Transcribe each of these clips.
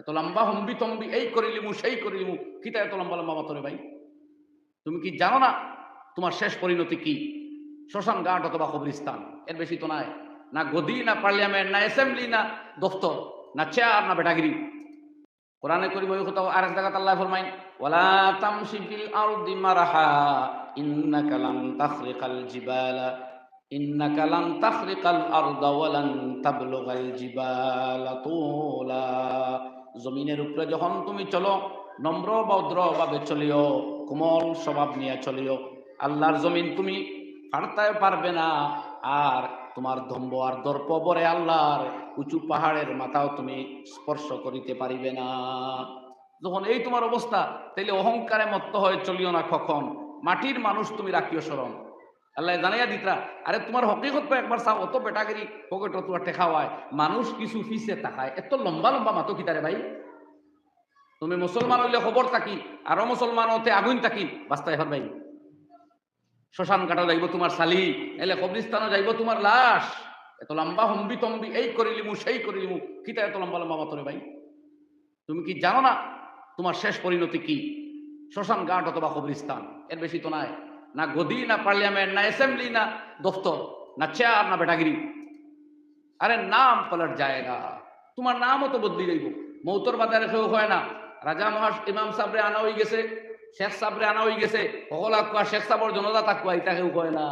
এত লম্বা হম্বি তম্বি, এই করিলিমু, সেই করিলিমু কিতা এত লম্বা লম্বা মাতরে ভাই? তুমি কি জানো না তোমার শেষ পরিণতি কি? শ্মশান ঘাট অথবা কবরিস্তান এর বেশি তো নাই। না গদি, না পার্লিয়ামেন্ট, না অ্যাসেম্বলি, না দফতর, না চেয়ার, না বেটাগিরি কোরআনে করি বই কোথাও আরেক জায়গাতে আল্লাহ ফরমাইন, ওয়ালা তামশি ফিল আরদি মারহা, ইন্নাকা লান তাখরিকাল জিবালা, ইন্নাকা লান তাখরিকাল আরদা ওয়া লান তাবলুগাল জিবালা তুলা। জমিনের উপরে যখন তুমি চলো, নম্র, ভদ্র ভাবে চলিও, কোমল স্বভাব নিয়ে চলিও, আল্লাহর জমিন তুমি ফাড়তায় পারবে না। আর তোমার দম্ব আর দর্প বরে আল্লাহর উঁচু পাহাড়ের মাথাও তুমি স্পর্শ করিতে পারিবে না। যখন এই তোমার অবস্থা, তাইলে অহংকারে মত্ত হয়ে চলিও না কখন? মাটির মানুষ তুমি রাখিও স্মরণ আল্লাহ জানাইয়া দিতরা, আরে তোমার হকিকত একবার চাও? অত বেটাগিরি পকেট তোমার টেকা হয়। মানুষ কিছু ফিসে তাকায়। এত লম্বা লম্বা মাতো কিতারে ভাই। তুমি মুসলমান হইলে খবর থাকি আরও মুসলমান হতে আগুন থাকি বাস্তায় হর ভাই। শ্মশান কাটা যাইব তোমার সালি এলে কবরিস্তানও যাইব তোমার লাশ। এত লম্বা হম্বি তম্বি, এই করিলিমু সেই করিলিমু কিতা এত লম্বা লম্বা মাতরে ভাই? তুমি কি জানো না তোমার শেষ পরিণতি কি? শ্মশান ঘাট অথবা কবরিস্তান এর বেশি তো নাই। না গদি না পার্লিয়ামেন্ট না অ্যাসেম্বলি না দফতর না চেয়ার না বেটাগিরি আরে নাম পালার জায়গা তোমার নামও তো বদলি যাইব মৌতর বাজারে কেউ হয় না রাজা মহাস ইমাম সাবরে আনা হয়ে গেছে শেখ সাবরে আনা হয়ে গেছে সকল আকুয়া শেখ সাবর জনতা তাকুয়া ইটা কেউ কয় না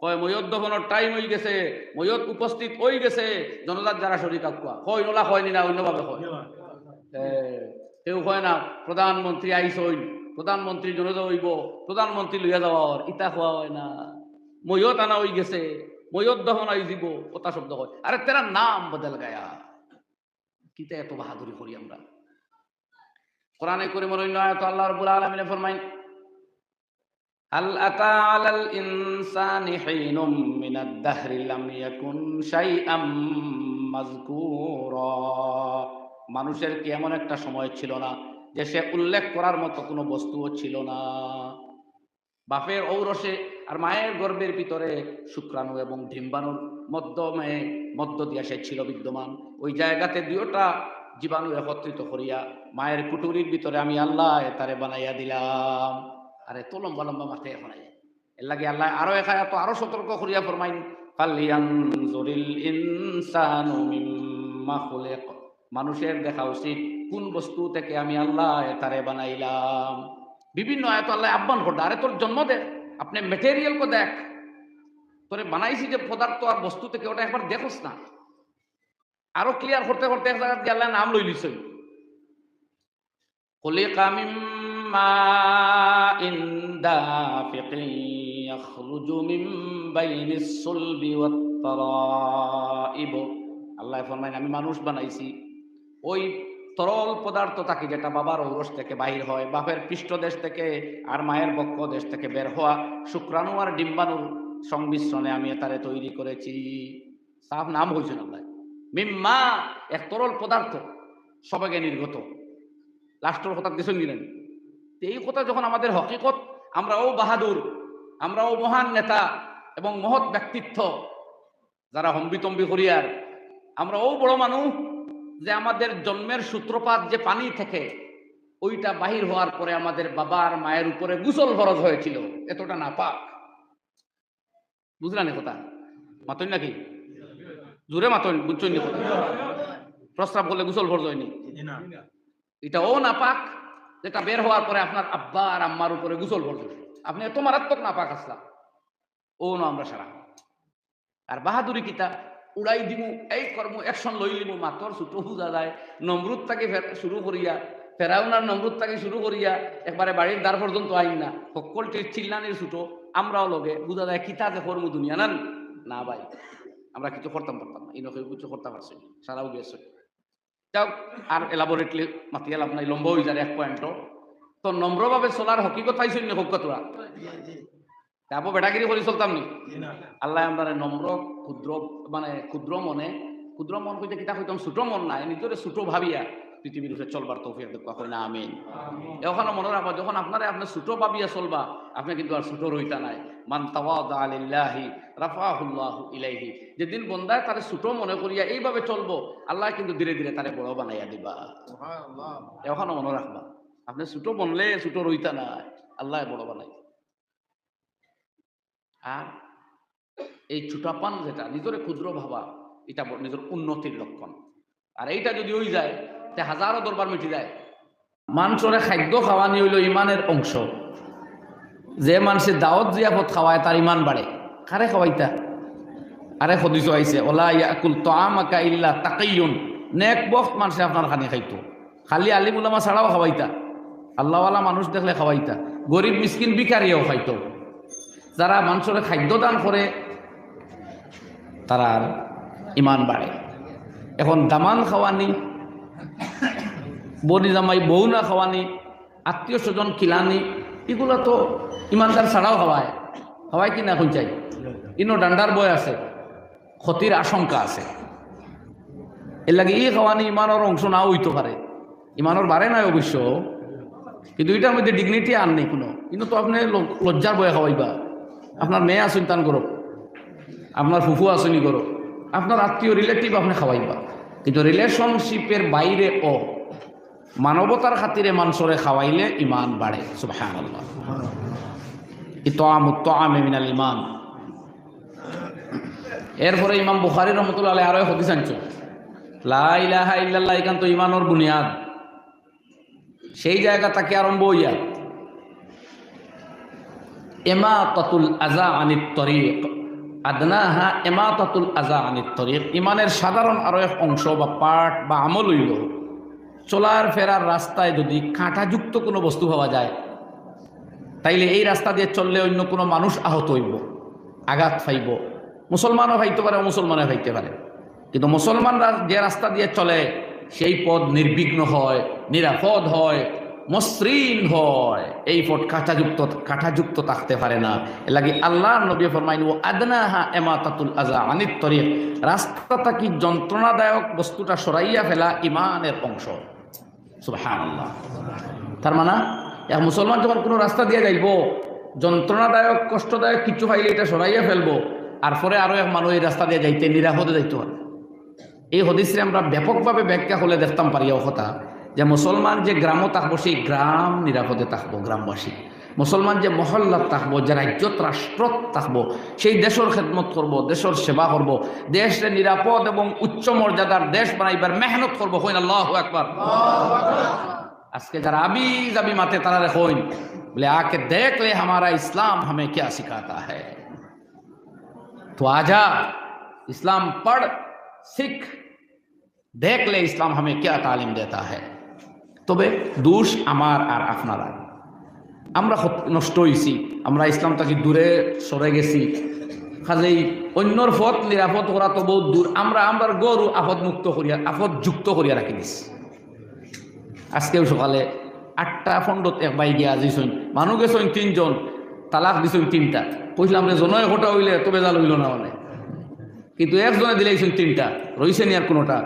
কয় ময়ত দহনের টাইম হয়ে গেছে ময়ত উপস্থিত হয়ে গেছে জনতার যারা শরীর আকুয়া কয় নলা হয়নি না অন্যভাবে হয় কেউ কয় না প্রধানমন্ত্রী আইস হইন প্রধানমন্ত্রী জনতা হইব প্রধানমন্ত্রী লইয়া যাওয়ার ইটা খোয়া হয় না ময়ত আনা হয়ে গেছে ময়ত দহন আই দিব ওটা শব্দ হয় আরে তেরা নাম বদল গায়া কিতা এত বাহাদুরি করি আমরা কোরআনে করে মনে হয় তো আল্লাহ রবুল আলমিনে ফরমাইন هل أتى على الإنسان حين من الدهر لم يكن شيئا مذكورا মানুষের কি এমন একটা সময় ছিল না যে সে উল্লেখ করার মতো কোনো বস্তুও ছিল না। বাপের ঔরসে আর মায়ের গর্ভের ভিতরে শুক্রাণু এবং ডিম্বাণুর মধ্যমে মধ্য দিয়া সে ছিল বিদ্যমান। ওই জায়গাতে দুইটা জীবাণু একত্রিত করিয়া মায়ের কুটুরির ভিতরে আমি আল্লাহ তারে বানাইয়া দিলাম। আরে তো লম্বা লম্বা মাথায় এখন এর লাগে আল্লাহ আরও এখানে তো আরও সতর্ক করিয়া ফরমাইন মানুষের দেখা উচিত কোন বস্তু থেকে আমি আল্লাহ তারে বানাইলাম? বিভিন্ন আয়ত আল্লাহ আহ্বান করতে, আরে তোর জন্ম দে, আপনি মেটেরিয়াল কো দেখ। তোরে বানাইছি যে পদার্থ আর বস্তু থেকে ওটা একবার দেখোস না। আরও ক্লিয়ার করতে করতে এক জায়গা আল্লাহ নাম লই লিস আল্লাহ ফরমাইন, আমি মানুষ বানাইছি। ওই তরল পদার্থ থাকে যেটা বাবার ঔরস থেকে বাহির হয়, বাপের পৃষ্ঠদেশ থেকে আর মায়ের বক্ষ দেশ থেকে বের হওয়া শুক্রাণু আর ডিম্বাণুর সংমিশ্রণে আমি তারে তৈরি করেছি। সাফ নাম হয়েছে আল্লাহ মিম্মা, এক তরল পদার্থ সবাইকে নির্গত। লাস্টর কথা কিছু নিলেন। এই কথা যখন আমাদের হকিকত, আমরাও বাহাদুর, আমরাও মহান নেতা এবং মহৎ ব্যক্তিত্ব, যারা হম্বিতম্বি করিয়ার আমরাও বড় মানুষ যে আমাদের জন্মের সূত্রপাত যে পানি থেকে ওইটা বাহির হওয়ার পরে আমাদের বাবার মায়ের উপরে গুসল ফরজ হয়েছিল। এতটা না পাক বুঝলেন কথা? মাতন নাকি? জোরে মাতন বুঝছেন নি কথা? প্রস্রাব করলে গুসল ফরজ হয়নি। এটাও না পাক যেটা বের হওয়ার পরে আপনার আব্বা আর আম্মার উপরে গুসল ফরজ। আপনি এত মারাত্মক না পাক আসলাম। ও না আমরা সারা। আর বাহাদুরি কিতা উড়াই দিমু এই কর্ম একশন লই লিমু মাতর ছুটো বুঝা যায়। নমরুদ তাকে শুরু করিয়া ফেরাউনার নমরুদ তাকে শুরু করিয়া একবারে বাড়ির দ্বার পর্যন্ত আইন না সকলটির চিল্লানির ছুটো আমরাও লগে বুঝা যায় কিতা যে কর্ম দুনিয়া না না ভাই আমরা কিছু করতাম পারতাম না ইনকে কিছু করতে পারছি। সারাও গিয়েছে যাও আর এলাবোরেটলি মাতি এলাম নাই লম্ব হয়ে যায় এক পয়েন্টও তো নম্রভাবে চলার হকিকত পাইছো নি হোক তোরা তারপর বেটাগিরি করে চলতাম নি? আল্লাহ আমরা নম্র ক্ষুদ্র মানে ক্ষুদ্র মনে ক্ষুদ্র মন কইতে কিতা কইতাম ছোট মন নাই নিজরে ছোট ভাবিয়া পৃথিবীর উপরে চলবার তৌফিক দেখবা হয় না আমিন। এখানে মনে রাখবা যখন আপনারা আপনি ছোট ভাবিয়া চলবা আপনি কিন্তু আর ছোট রইতা নাই। মান তাওয়াদা আলিল্লাহি রাফাহুল্লাহু ইলাইহি। যেদিন বন্দায় তারে ছোট মনে করিয়া এইভাবে চলবো আল্লাহ কিন্তু ধীরে ধীরে তারে বড় বানাইয়া দিবা। এখানে মনে রাখবা আপনি ছোট বনলে ছোট রইতা নাই আল্লাহ বড় বানাই আর এই ছোটাপান যেটা, নিজরে ক্ষুদ্র ভাবা, এটা নিজের উন্নতির লক্ষণ। আর এইটা যদি হয়ে যায়, তে হাজারো দরবার মিটি যায়। মানুষরে খাদ্য খাওয়ানি হইল ইমানের অংশ। যে মানুষের দাওয়াত জিয়াফত খাওয়ায়, তার ইমান বাড়ে। কারে খাওয়াইতা? আরে সদিস আইছে, ওলা ইয়াকুল তামাকা ইল্লা তাকাইয়ুন নেক বক্ত মানুষে আপনার খানি খাইতো। খালি আলিম উলামা ছাড়াও খাওয়াইতা। আল্লাহওয়ালা মানুষ দেখলে খাওয়াইতা। গরিব মিসকিন বিকারিও খাইতো। যারা মানুষের খাদ্য দান করে তারার ইমান বাড়ে। এখন দামান খাওয়ানি, বনি জামাই বউ না খাওয়ানি, আত্মীয় স্বজন কিলানি এগুলো তো ইমানদার ছাড়াও খাওয়ায়। খাওয়ায় কি না এখন চাই? ইনো ডান্ডার বয় আছে, ক্ষতির আশঙ্কা আছে। এর লাগে ই খাওয়ানি ইমানের অংশ নাও হইতে পারে। ইমানের বাড়ে নাই অবশ্য, কিন্তু এটার মধ্যে ডিগনিটি আর নেই কোনো। কিন্তু তো আপনি লজ্জার বয়ে খাওয়াইবা। আপনার মেয়ে আসুন তান করো আপনার ফুফু আসুনি করো। আপনার আত্মীয় রিলেটিভ আপনি খাওয়াইবা কিন্তু রিলেশনশিপের বাইরে ও মানবতার খাতিরে মানসরে খাওয়াইলে ইমান বাড়ে মিনাল ইমান এরপরে ইমাম বুখারী রহমতুল্লাহ আলাইহি আরও হাদিস আনছো। লা ইলাহা ইল্লাল্লাহ এখান তো ইমানর বুনিয়াদ। সেই জায়গা তাকে আরম্ভ হইয়া এমাতাতুল আজা আনিত আদনাহা এমাতাতুল আজা আনিত তরিক। ইমানের সাধারণ আরও এক অংশ বা পার্ট বা আমল হইল, চলার ফেরার রাস্তায় যদি কাঁটাযুক্ত কোনো বস্তু পাওয়া যায়, তাইলে এই রাস্তা দিয়ে চললে অন্য কোনো মানুষ আহত হইব, আঘাত পাইব। মুসলমানও খাইতে পারে মুসলমানও খাইতে পারে। কিন্তু মুসলমানরা যে রাস্তা দিয়ে চলে, সেই পথ নির্বিঘ্ন হয়, নিরাপদ হয় মসৃণ হয়। এই পথ কাঁটাযুক্ত কাঁটাযুক্ত থাকতে পারে না। লাগে আল্লাহ নবী ফরমাইন, ও আদনাহা এমাতাতুল আজা আনিত তরিক। রাস্তাটা কি যন্ত্রণাদায়ক বস্তুটা সরাইয়া ফেলা ইমানের অংশ? সুবহানাল্লাহ। তার মানে এক মুসলমান যখন কোনো রাস্তা দিয়ে যাইব, যন্ত্রণাদায়ক, কষ্টদায়ক কিছু পাইলে এটা সরাইয়া ফেলব, আর পরে আরও এক মানুষ এই রাস্তা দিয়ে যাইতে নিরাপদে যাইতে পারে। এই হদিসে আমরা ব্যাপকভাবে ব্যাখ্যা হলে দেখতাম পারি কথা। যে মুসলমান যে গ্রামও থাকবো সেই গ্রাম নিরাপদে থাকবো গ্রামবাসী মুসলমান যে মহল্লাত থাকবো যে রাজ্যত রাষ্ট্রত থাকবো সেই দেশের খেদমত করব দেশের সেবা করব দেশে নিরাপদ এবং উচ্চ মর্যাদার দেশ বানাইবার মেহনত করবো হইন আল্লাহ একবার আজকে যারা আবি যাবি মাতে তারা হইন বলে আকে দেখ লে हमारा इस्लाम हमें क्या सिखाता है तो आजा इस्लाम पढ़ सीख देख ले इस्लाम हमें क्या तालीम देता है তবে দোষ আমার আর আপনারা আমরা নষ্ট হয়েছি আমরা ইসলাম থেকে দূরে সরে গেছি। কাজেই অন্যর পথ, নিরাপদ করা তো বহুত দূর। আমরা আমরা গরু আপদ মুক্ত করিয়া আপদ যুক্ত করিয়া রাখি দিছি। আজকেও সকালে আটটা ফন্ডত এক বাই গিয়া দিছইন মানুহ গেছইন তিনজন, তালাক দিছইন তিনটা। কইছিলাম যে জন একটা হইলে তবে জাল হইল না মানে। কিন্তু একজনে দিলেইছেন তিনটা। রইছে নি আর কোনোটা?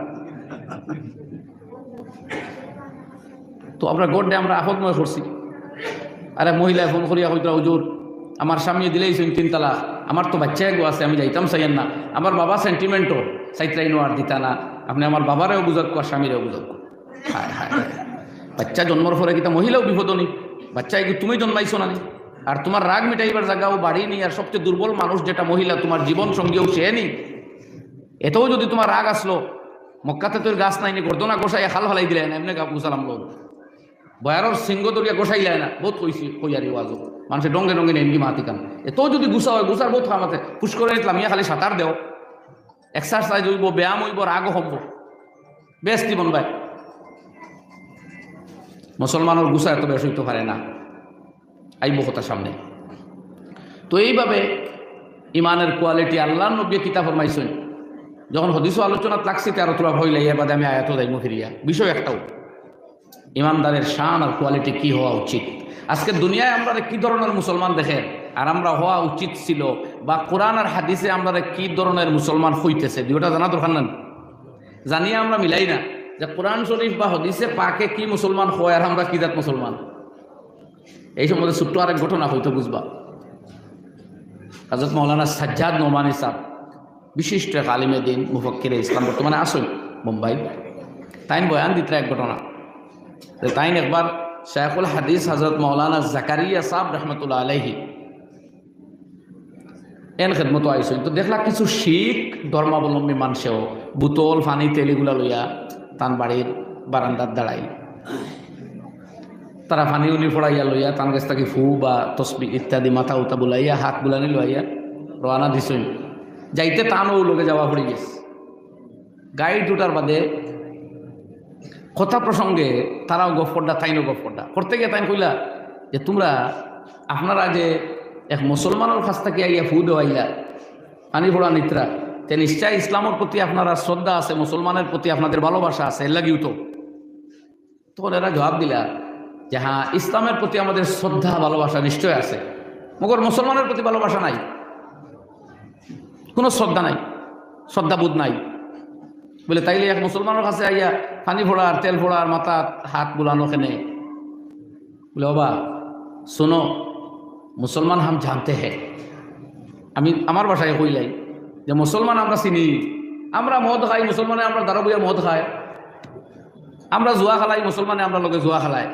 তো আমরা গড্ডে আমরা আপদময় করছি। আরে মহিলা ফোন করিয়া কইতরা হুজুর, আমার স্বামী দিলেইছেন তিন তালাক আমার তো বাচ্চা গো আছে, আমি যাইতাম চাইয়েন না। আমার বাবা সেন্টিমেন্টও চাইত্রাইনো আর দিতা না। আপনি আমার বাবারেও বুঝক আর স্বামীরেও বুঝক হায় হায়। বাচ্চা জন্মর পরে কিতা মহিলাও বিপদ নি বাচ্চা কি তুমি জন্মাইছো না? আর তোমার রাগ মিটাইবার জায়গাও বাড়ি নি আর সবচেয়ে দুর্বল মানুষ যেটা মহিলা, তোমার জীবন সঙ্গীও সে নেই এতেও যদি তোমার রাগ আসলো, মক্কাতে তোর গাছ নাইনি গর্দনা গোসাই হাল হালাই দিলে না, এমনি গা গুছালাম লোক বয়ারর সিংহ দরিয়া গোসাই যায় না, বহুত কইছি, কইয়ারি ওয়াজো মানুষের ডঙ্গে ডঙ্গে নেমকি মাতি কান এত যদি গুছা হয়, গুছার বহুত আছে। পুষ করে নিতলাম, ইয়া খালি সাঁতার দেও। এক্সারসাইজ হইব, ব্যায়াম হইব রাগও হব বেশ জীবন ভাই। মুসলমানের গুছা এত বেশ হইতে পারে না। আইব কথা সামনে। তো এইভাবে ইমানের কোয়ালিটি আল্লাহ নব্বী কিতাব ফরমাইছেন। যখন হদিস আলোচনা লাগছে, তেরো তোরা ভয় লাইয়া বাদে আমি আয়াত যাইমু ফিরিয়া। বিষয় একটাও। ইমানদারের শান আর কোয়ালিটি কি হওয়া উচিত? আজকে দুনিয়ায় আমরা কি ধরনের মুসলমান দেখেন? আর আমরা হওয়া উচিত ছিল বা কোরআন আর হাদিসে আমরা কি ধরনের মুসলমান হইতেছে? দুটা জানা দরকার নেন। জানিয়ে আমরা মিলাই না যে কোরআন শরীফ বা হদিসে পাকে কি মুসলমান হয় আর আমরা কিদাত মুসলমান? এই সম্বন্ধে ছোট্ট আরেক ঘটনা হয়তো বুঝবা। হজরত মৌলানা সাজ্জাদ নোমানি সাহ বিশিষ্ট এক আলিমে দিন মুফক্কিরে ইসলাম বর্তমানে আসুন মুম্বাই তাইন বয়ান দিতে এক ঘটনা। তাইন একবার শেখুল হাদিস হজরত মৌলানা জাকারিয়া সাহ রহমতুল্লাহ আলহি এন খেদমতো আইসই তো দেখলা কিছু শিখ ধর্মাবলম্বী মানুষেও বুতল ফানি তেলিগুলা লইয়া তান বাড়ির বারান্দার দাঁড়াই তারা ফানি উনি ফড়াইয়া লইয়া তান কাছ থেকে ফু বা তসবি ইত্যাদি মাথা উতা বুলাইয়া, হাত বুলানি লইয়া রওনা দিছই যাইতে টানও লোকে যাওয়া পড়ে গেছে। গাড়ি দুটার বাদে কথা প্রসঙ্গে তারাও গফরটা তাইনও গফরটা করতে গিয়ে তাই কইলা, যে তোমরা আপনারা যে এক মুসলমানের কাছ থেকে আইয়া ফু দেওয়াইলা, পানি ফোড়া নিত্রা তে নিশ্চয় ইসলামের প্রতি আপনারা শ্রদ্ধা আছে, মুসলমানের প্রতি আপনাদের ভালোবাসা আছে লাগিও তো তখন এরা জবাব দিলা, যে হ্যাঁ ইসলামের প্রতি আমাদের শ্রদ্ধা, ভালোবাসা নিশ্চয় আছে, মগর মুসলমানের প্রতি ভালোবাসা নাই, কোনো শ্রদ্ধা নাই, শ্রদ্ধাবোধ নাই। বলে, তাইলে এক মুসলমানের কাছে আইয়া পানি ফোড়ার তেল ফোড়ার মাথা হাত বুলানো কেনে? বলে বাবা শোনো মুসলমান হাম জানতে হে। আমি আমার বাসায় কইলাই যে মুসলমান আমরা চিনি, আমরা মদ খাই মুসলমানে আমরা দাঁড়া বইয়া মদ খায়। আমরা জুয়া খেলাই মুসলমানে আমরা লগে জুয়া খেলায়।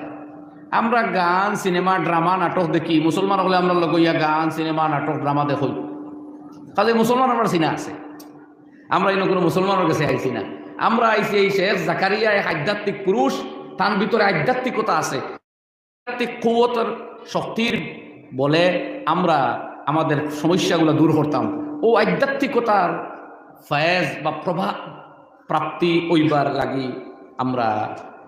আমরা গান সিনেমা ড্রামা নাটক দেখি মুসলমান হলে আমরা লগে ইয়া গান সিনেমা নাটক ড্রামা দেখই কাজে মুসলমান আমরা চিনা আছে। আমরা এই কোনো মুসলমানের কাছে আইছি না। আমরা আইছি এই শেখ জাকারিয়া এক আধ্যাত্মিক পুরুষ, তার ভিতরে আধ্যাত্মিকতা আছে। আধ্যাত্মিক কুয়তের শক্তির বলে আমরা আমাদের সমস্যাগুলো দূর করতাম। ও আধ্যাত্মিকতার ফয়েজ বা প্রভাব প্রাপ্তি ওইবার লাগি আমরা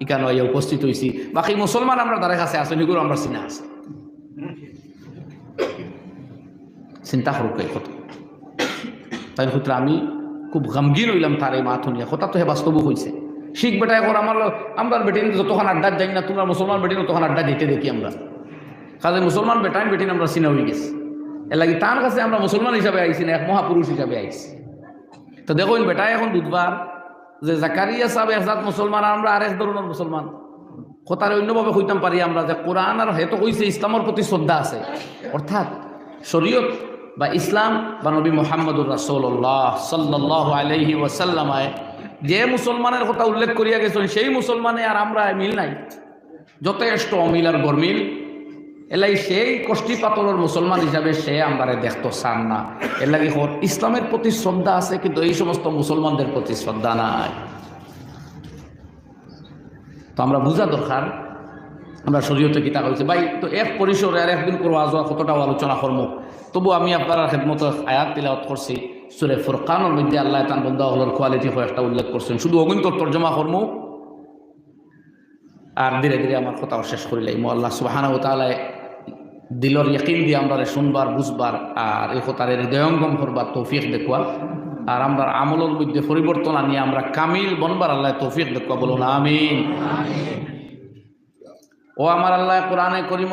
ইকানো উপস্থিত হয়েছি বাকি মুসলমান আমরা তাদের কাছে আসেন এগুলো আমরা চিনা আছে। চিন্তা করুক এই কথা। তাই সূত্রে আমি খুব গমগীন হইলাম তার এই মাথুন নিয়ে কথা তো হে বাস্তবও হয়েছে শিখ বেটা এখন আমার আমরা বেটিন যতক্ষণ আড্ডা যাই না, তোমরা মুসলমান বেটিন তখন আড্ডা দিতে দেখি আমরা। কাজে মুসলমান বেটাইন বেটিন আমরা চিনা হয়ে গেছি। এর তার কাছে আমরা মুসলমান হিসাবে আইছি না, এক মহাপুরুষ হিসাবে আইছি। তো দেখুন বেটাই এখন বুধবার, যে জাকারিয়া সাহেব একজাত মুসলমান আমরা আরেক ধরনের মুসলমান। কথার অন্যভাবে কইতাম পারি আমরা যে কোরআন আর হেতো কইছে, ইসলামের প্রতি শ্রদ্ধা আছে। অর্থাৎ শরীয়ত বা ইসলাম বা নবী মোহাম্মদুর রাসৌল্লাহ সাল্লাহ আলহি ওয়াসাল্লামায় যে মুসলমানের কথা উল্লেখ করিয়া গেছেন, সেই মুসলমানে আর আমরা মিল নাই। যথেষ্ট অমিল আর গরমিল। এলাই সেই কষ্টি পাতলের মুসলমান হিসাবে সে আমারে দেখতো চান না। এর লাগে ইসলামের প্রতি শ্রদ্ধা আছে, কিন্তু এই সমস্ত মুসলমানদের প্রতি শ্রদ্ধা নাই। তো আমরা বোঝা দরকার, আমরা শরীয়তে কিতা হয়েছে ভাই, তো এক পরিসরে আর একদিন করব আজ কতটাও আলোচনা করব তবু আমি আপনার খেদমত আয়াত তিলাওয়াত করছি। সুরে ফুরকানোর মধ্যে আল্লাহ তান বন্ধা হলোর কোয়ালিটি একটা উল্লেখ করছেন। শুধু অগুন্তর তর্জমা করব আর ধীরে ধীরে আমার কথাও শেষ করিলাই মো আল্লাহ সুবাহানা তালায় দিলর ইয়কিন দিয়ে আমরা শুনবার, বুঝবার আর এই কথার হৃদয়ঙ্গম করবার তৌফিক দেখুয়া আর আমরা আমলের মধ্যে পরিবর্তন আনিয়ে আমরা কামিল বনবার আল্লাহ তৌফিক দেখুয়া বলুন, আমিন। ও আমার আল্লাহ কোরআনে করিম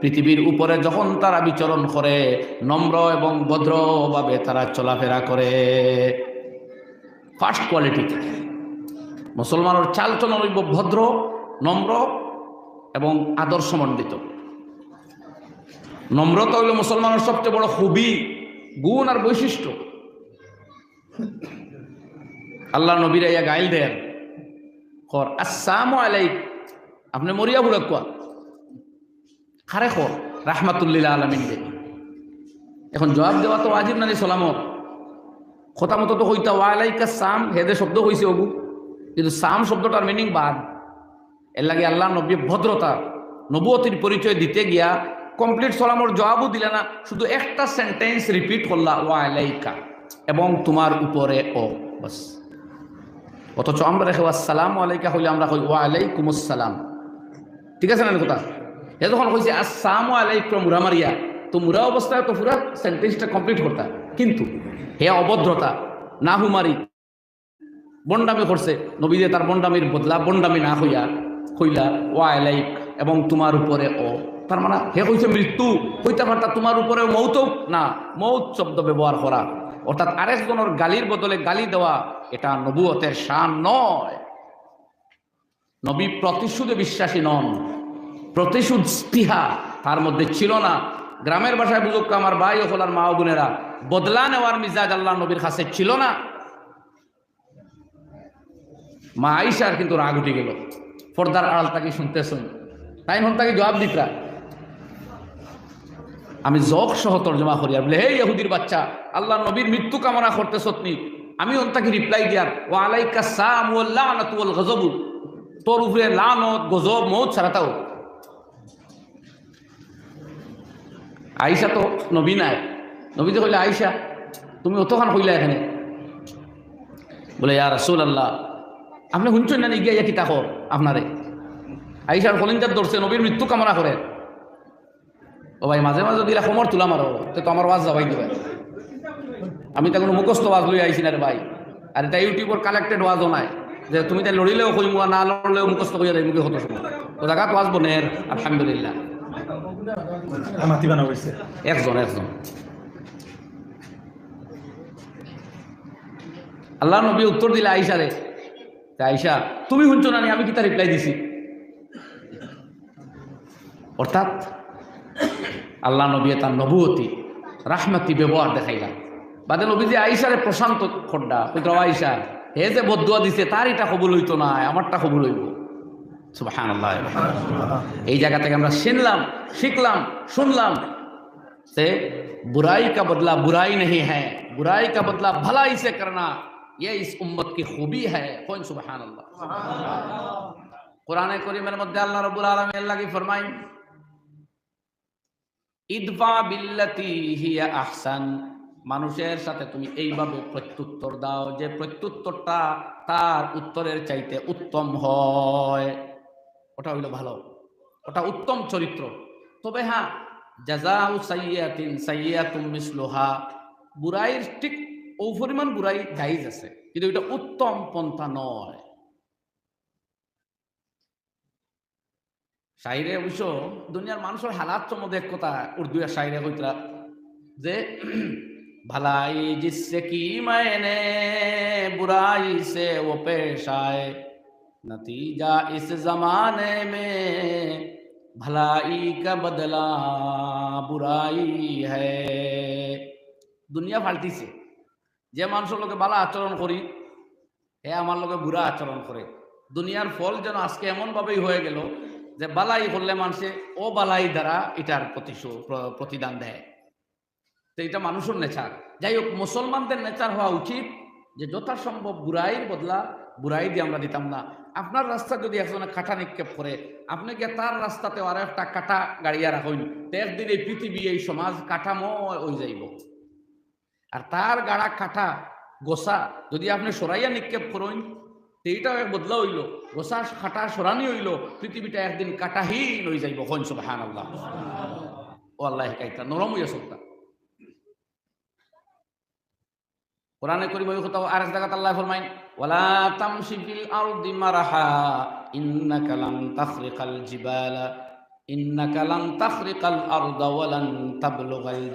পৃথিবীর উপরে যখন তারা বিচরণ করে, নম্র এবং ভদ্রভাবে তারা চলাফেরা করে। ফার্স্ট কোয়ালিটি মুসলমানের চালচলন হইব ভদ্র, নম্র এবং আদর্শমণ্ডিত। নম্রতা হইল মুসলমানের সবচেয়ে বড় খুবই গুণ আর বৈশিষ্ট্য। আল্লাহ নবীরা ইয়া গাইল দেন। কর আলাইক। আপনি মরিয়া বুড়া কোয়া? খারে খর, রাহমাতুল্লিল আলমিন দে এখন জবাব দেওয়া তো আজিব নানি সলামত? কথা মতো তো হইতা ওয়ালাইকা সাম হেদে শব্দ হয়েছে অবু। কিন্তু সাম শব্দটার মিনিং বাদ। এর লাগে আল্লাহ নবী ভদ্রতা, নবুয়তির পরিচয় দিতে গিয়া কমপ্লিট সলামর জবাবও দিলে না, শুধু একটা সেন্টেন্স রিপিট করলা ওয়ালাইকা এবং তোমার উপরে ও, বাস। অথচ আমরা রেখে আসসালাম আলাইকা হইলে আমরা কই ওয়ালাইকুম আসসালাম ঠিক আছে না কথা? হে যখন কইছে, আসসালামু আলাইকুম মুরা মারিয়া তো মুরা অবস্থায় তো পুরা সেন্টেন্সটা কমপ্লিট করতা। কিন্তু হে অভদ্রতা, না হুমারি, বন্ডামি করছে নবীদে তার বন্ডামির বদলা বন্ডামি না হইয়া হইলা ও আলাইক এবং তোমার উপরে ও। তার মানে হে কইছে, মৃত্যু হইতে পারতা তোমার উপরে মৌত? না, মৌত শব্দ ব্যবহার করা। অর্থাৎ আরেকজনের গালির বদলে গালি দেওয়া, এটা নবুয়তের শান নয়। নবী প্রতিশোধে বিশ্বাসী নন। প্রতিশোধ স্পৃহা তার মধ্যে ছিল না। গ্রামের ভাষায় বুঝুক আমার ভাই ও হলার মা বোনেরা বদলা নেওয়ার মিজাজ আল্লাহ নবীর কাছে ছিল না। মা আইসার কিন্তু রাগ উঠে গেল। পর্দার আড়াল তাকে শুনতেছেন। তাই হন তাকে জবাব দিতরা আমি জক সহ তর্জমা করি। আর বলে, হে ইহুদির বাচ্চা আল্লাহ নবীর মৃত্যু কামনা করতে সত্যি আমি তাকে রিপ্লাই দিয়ার ও আলাইকা সাম ও লানাত ওয়াল গজবু তোর উপরে লানত, গজব, মৌত ছাড়াতাও আইসা তো নবী নাই। নবী তো কইলে আইসা তুমি অতখান কইলা এখানে? বলে, ইয়া রাসূল আল্লাহ আপনি শুনছেন না গিয়া ইয়া কিতা কর আপনারে? আইসার কলিঞ্জার ধরছে, নবীর মৃত্যু কামনা করে। ও ভাই, মাঝে মাঝে দিলা সমর তুলা মারো, তে আমার ওয়াজ যাবাই দিবে। আমি তো কোনো মুখস্থ ওয়াজ লই আইছি না রে ভাই। আর এটা ইউটিউবের কালেক্টেড ওয়াজও নাই, যে তুমি তাই লড়িলেও কইমু না লড়লেও মুখস্থ কইয়া দেয় মুখে সময় তো জায়গাত ওয়াজ বনের, আলহামদুলিল্লাহ। আল্লাহ নবী উত্তর দিলে আইসা রে আইসা তুমি শুনছো না আমি কি তার রিপ্লাই দিছি? অর্থাৎ আল্লাহ নবী তার নবুয়তি, রাহমাতি ব্যবহার দেখাইলাম বাদে নবী যে আইসারে প্রশান্ত খড্ডা আইসা হে যে বদুয়া দিছে তার এটা কবুল হইতো না, আমারটা কবুল হইব। সুবহানাল্লাহ এই জায়গা থেকে আমরা শুনলাম শিখলাম শুনলাম से बुराई का बदला बुराई नहीं है बुराई का बदला भलाई से करना ये इस उम्मत की खूबी है कौन सुबहान अल्लाह কোরআনে করিমের মধ্যে আল্লাহ রব্বুল আলামিন আল্লাহ কি ফরমাই ইদফা বিল্লাতি হিয়া আহসান মানুষের সাথে তুমি এইভাবে প্রত্যুত্তর দাও যে প্রত্যুত্তরটা তার উত্তরের চাইতে উত্তম হয় ওটা হইলো ভালো ওটা উত্তম চরিত্র তবে হ্যাঁ জাজাউ সাইয়াতিন সাইয়াতুম মিসলুহা বুরাইর ঠিক ও পরিমাণ বুরাই জাইজ আছে কিন্তু এটা উত্তম পন্থা নয় শাইরে অবশ্য দুনিয়ার মানুষের হালাত সম্বন্ধে এক কথা উর্দু আর শাইরে কইতরা যে भलाई जिससे की मैंने बुराई से वो पेश आए नतीजा इस जमाने में भलाई का बदला बुराई है দুনিয়া ফাল্টিছে যে মানুষের লোকে ভালো আচরণ করি হে আমার লোকে বুড়া আচরণ করে দুনিয়ার ফল যেন আজকে এমন ভাবেই হয়ে গেল যে বালাই করলে মানুষে ও বালাই দ্বারা এটার প্রতিশো- প্র- প্রতিদান দেয় তো এটা মানুষের নেচার যাই হোক মুসলমানদের নেচার হওয়া উচিত যে যথাসম্ভব বুড়াইয়ের বদলা বুড়াই দিয়ে আমরা দিতাম না। আপনার রাস্তা যদি একজনে কাটা নিক্ষেপ করে, আপনি গিয়ে তার রাস্তাতে আরও একটা কাটা গাড়িয়া রাখুন। তো একদিন এই পৃথিবী, এই সমাজ কাঠাময় হয়ে যাইব। আর তার গাড়া কাটা গোসা যদি আপনি সরাইয়া নিক্ষেপ করুন এইটাও এক বদলা হইল। গোসা কাটা সরানি হইল, পৃথিবীটা একদিন কাটাহীন হয়ে যাইব। হন সুবহান আল্লাহ ও আল্লাহ কাইতা নরম হইয়া সত্তা কোরআনে করিম ওই কোথাও আরেক জায়গাত আল্লাহ ফরমাইন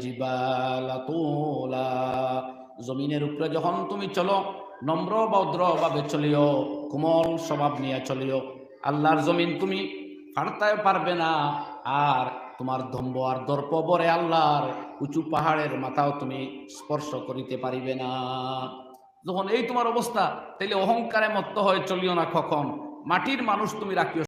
জিবালা জমিনের উপরে যখন তুমি চলো, নম্র ভদ্র ভাবে চলিও, কোমল স্বভাব নিয়ে চলিও, আল্লাহর জমিন তুমি ফাড়তায় পারবে না, আর তোমার দম্ব আর দর্প বরে আল্লাহর উঁচু পাহাড়ের মাথাও তুমি স্পর্শ করিতে পারিবে না। যখন এই তোমার অবস্থা, তাইলে অহংকারে মত্ত হয়ে চলিও না কখন। মাটির মানুষ তুমি রাখিও।